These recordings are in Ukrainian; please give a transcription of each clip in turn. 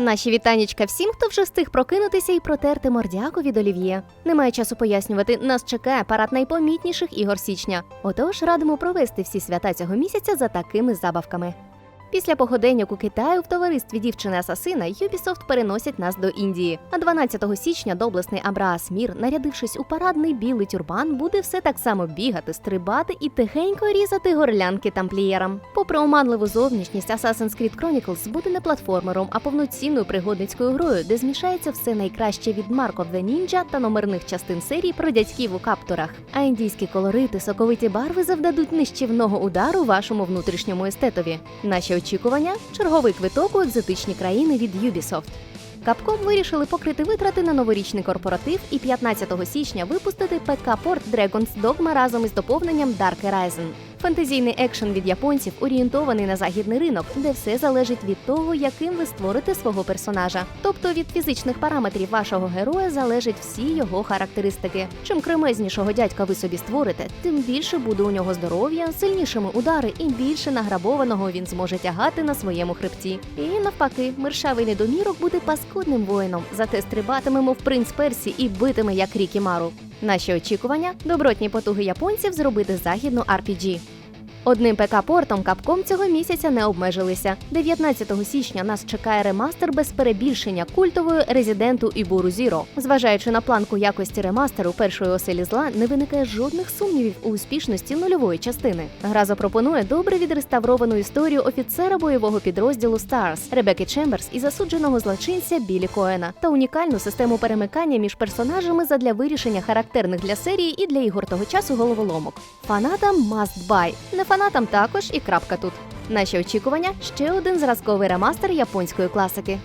Наші вітанічка всім, хто вже встиг прокинутися і протерти мордяку від олів'є. Немає часу пояснювати, нас чекає парад найпомітніших ігор січня. Отож радимо провести всі свята цього місяця за такими забавками. Після походеньок у Китаю в товаристві дівчини Асасина Ubisoft переносять нас до Індії. А 12 січня доблесний Абраас Мір, нарядившись у парадний білий тюрбан, буде все так само бігати, стрибати і тихенько різати горлянки тамплієрам. Попри оманливу зовнішність, Assassin's Creed Chronicles буде не платформером, а повноцінною пригодницькою грою, де змішається все найкраще від Mark of the Ninja та номерних частин серії про дядьків у каптурах. А індійські колорити, соковиті барви завдадуть нищівного удару вашому внутрішньому естетові. Наші очікування черговий квиток у екзотичні країни від Ubisoft. Capcom вирішили покрити витрати на новорічний корпоратив і 15 січня випустити ПК-порт Dragon's Dogma разом із доповненням Dark Horizon. Фантазійний екшен від японців орієнтований на західний ринок, де все залежить від того, яким ви створите свого персонажа. Тобто від фізичних параметрів вашого героя залежать всі його характеристики. Чим кремезнішого дядька ви собі створите, тим більше буде у нього здоров'я, сильнішими удари і більше награбованого він зможе тягати на своєму хребті. І навпаки, мершавий недомірок буде паскудним воїном, зате стрибатиме, мов принц Персі і битиме як Рікі Мару. Наші очікування добротні потуги японців зробити західну RPG. Одним ПК-портом Capcom цього місяця не обмежилися. 19 січня нас чекає ремастер без перебільшення культової резиденту Ібуру Zero. Зважаючи на планку якості ремастеру першої оселі зла, не виникає жодних сумнівів у успішності нульової частини. Гра запропонує добре відреставровану історію офіцера бойового підрозділу Stars Ребекки Чемберс і засудженого злочинця Білі Коена та унікальну систему перемикання між персонажами задля вирішення характерних для серії і для ігор того часу головоломок. Фанатам must buy. Не фанатам також і крапка тут. Наші очікування ще один зразковий ремастер японської класики.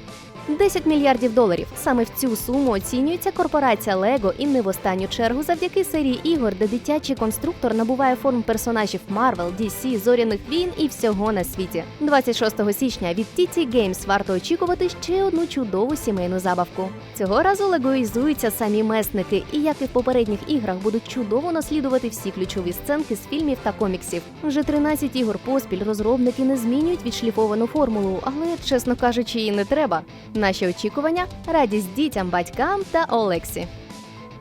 10 мільярдів доларів. Саме в цю суму оцінюється корпорація Lego і не в останню чергу завдяки серії ігор, де дитячий конструктор набуває форм персонажів Marvel, DC, зоряних війн і всього на світі. 26 січня від TT Games варто очікувати ще одну чудову сімейну забавку. Цього разу легоїзуються самі месники, і як і в попередніх іграх будуть чудово наслідувати всі ключові сценки з фільмів та коміксів. Вже 13 ігор поспіль розробники не змінюють відшліфовану формулу, але чесно кажучи, і не треба. Наші очікування радість дітям, батькам та Олексі.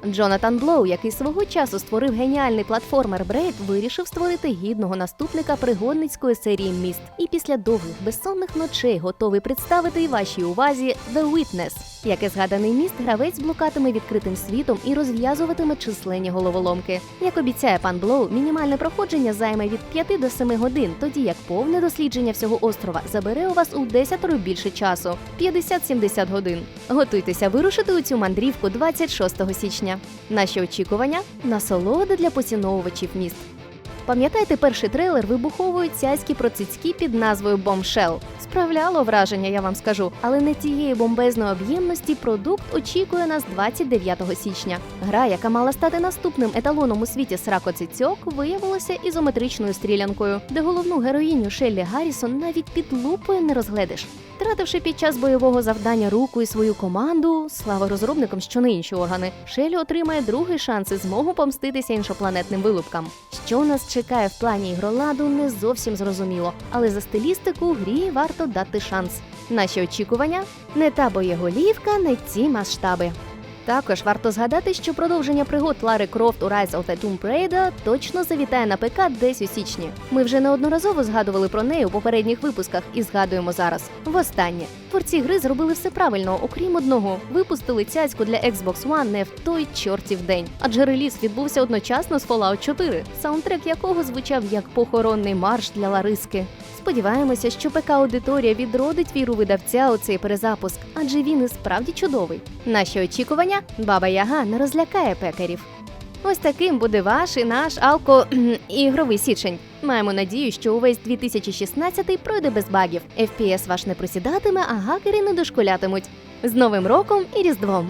Джонатан Блоу, який свого часу створив геніальний платформер Брейд, вирішив створити гідного наступника пригодницької серії міст. І після довгих безсонних ночей готовий представити вашій увазі The Witness. Як і згаданий міст, гравець блукатиме відкритим світом і розв'язуватиме численні головоломки. Як обіцяє пан Блоу, мінімальне проходження займе від 5 до 7 годин, тоді як повне дослідження всього острова забере у вас у 10 більше часу 50-70 годин. Готуйтеся вирушити у цю мандрівку 26 січня. Наші очікування насолода для поціновувачів міст. Пам'ятаєте перший трейлер вибухової цяцькі процицькі під назвою Bombshell? Справляло враження, я вам скажу, але не тієї бомбезної об'ємності продукт очікує нас 29 січня. Гра, яка мала стати наступним еталоном у світі сракоцицьок, виявилася ізометричною стрілянкою, де головну героїню Шеллі Гаррісон навіть під лупою не розгледиш. Втративши під час бойового завдання руку і свою команду, слава розробникам, що не інші органи, Шелі отримає другий шанс і змогу помститися іншопланетним вилупкам. Що нас чекає в плані ігроладу, не зовсім зрозуміло, але за стилістику грі варто дати шанс. Наші очікування не та боєголівка, не ці масштаби. Також варто згадати, що продовження пригод Лари Крофт у Rise of the Tomb Raider точно завітає на ПК десь у січні. Ми вже неодноразово згадували про неї у попередніх випусках і згадуємо зараз. Востаннє творці гри зробили все правильно, окрім одного, випустили цяцьку для Xbox One не в той чортів день. Адже реліз відбувся одночасно з Fallout 4, саундтрек якого звучав як похоронний марш для Лариски. Сподіваємося, що ПК аудиторія відродить віру видавця у цей перезапуск, адже він і справді чудовий. Наші очікування баба Яга не розлякає пекарів. Ось таким буде ваш і наш алко ігровий січень. Маємо надію, що увесь 2016 пройде без багів. FPS ваш не просідатиме, а гакери не дошкулятимуть. З Новим роком і Різдвом!